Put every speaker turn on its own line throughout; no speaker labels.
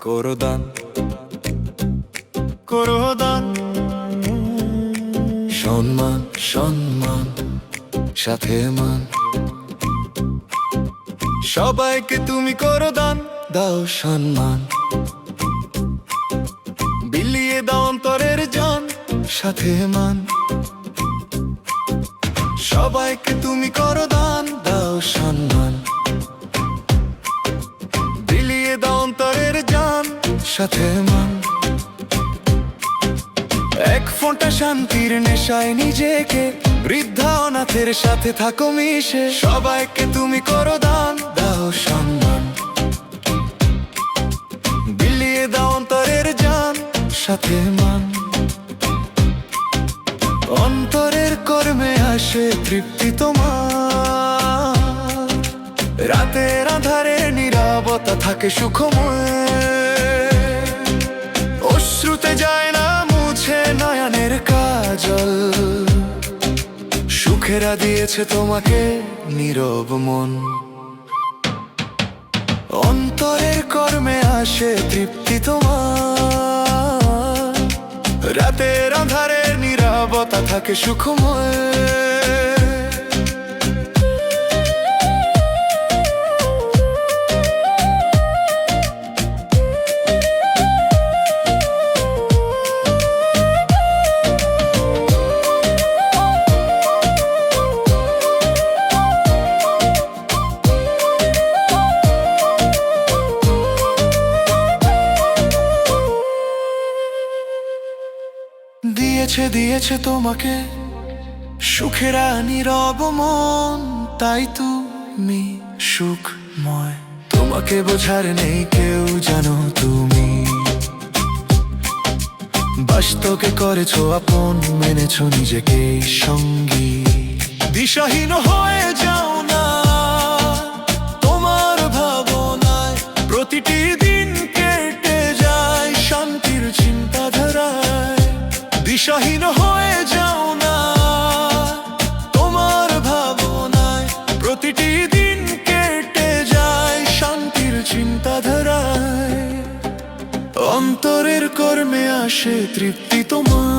করো দান করো দান সম্মান সম্মান সাথে মান। সবাইকে তুমি করো দান দাও সম্মান। বিলিয়ে দাও অন্তরের জান সাথে মান। সবাইকে তুমি করো দান সাথে মান। এক ফোঁটা শান্তির নেশায় নিজেকে, বৃদ্ধা অনাথের সাথে থাকো মিশে। সবাইকে তুমি করো দান, দাও সম্মান। বিলিয়ে দাও অন্তরের যান সাথে মান। অন্তরের কর্মে আসে তৃপ্তি তোমার। রাতের আধারে নিরাপত্তা থাকে সুখময়। অশ্রুতে যায় না মুছে নয়নের কাজল। সুখেরা দিয়েছে তোমাকে নীরব মন। অন্তরের কর্মে আসে তৃপ্তি তোমার। রাতের আধারে নিরাপত্তা থাকে সুখময়। দিয়েছে দিয়েছে তোমাকে সুখেরা নীরব মন, তাই তুমি সুখময়। তোমাকে বোঝার নেই কেউ জানো তুমি। বাস্তকে করেছ, আপন মেনেছো নিজেকে সঙ্গী। দিশাহীন হয়ে যাও না দিশাহীন হয়ে যাও না। তোমার ভাবনায় প্রতিটি দিন কেটে যায় শান্তির চিন্তাধারায়। অন্তরের কর্মে আসে তৃপ্তি তোমার।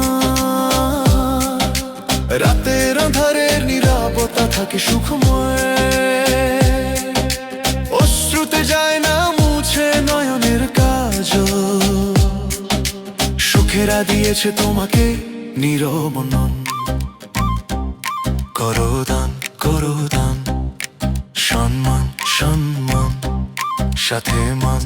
রাতের আধারের নিরাপত্তা থাকে সুখময়। সুখেরা দিয়েছে তোমাকে নিরবনন। করো দান করো দান। সম্মান সম্মান। সাথে মান।